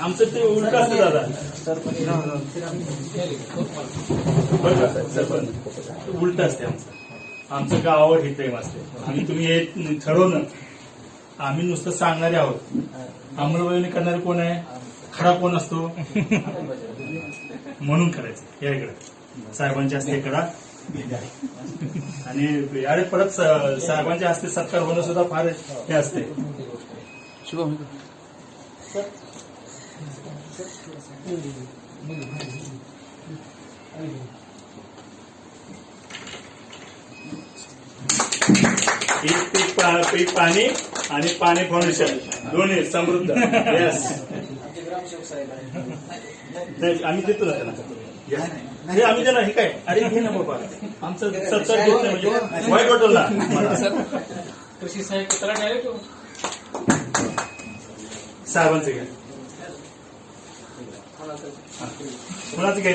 आमचं ते उलट असतं दादा. सरपंच उलट असते आमचं. आमचं गावावर हे प्रेम असते. आणि तुम्ही हे ठरवणं आम्ही नुसतं सांगणारे आहोत. अंमलबजावणी करणारे कोण आहे? खरा कोण असतो? म्हणून करायचं. या इकडं. साहेबांच्या हस्ते करा. आणि अरे परत साहेबांच्या हस्ते सत्कार होणं सुद्धा फार हे असते. शुभम पीक पीक पा- पीक पाणी आणि पाणी फाउंडेशन दोन्ही समृद्ध. येस आम्ही देतो ना त्यांना. या. हे आम्ही त्यांना हे काय? अरे घे ना बाबा आमचं सत्तर घेत नाही म्हणजे वाईट मला. कृषी साहेब कचरा डायरेक्ट साहेबांचं घ्या कोणाचं घ्यायचं?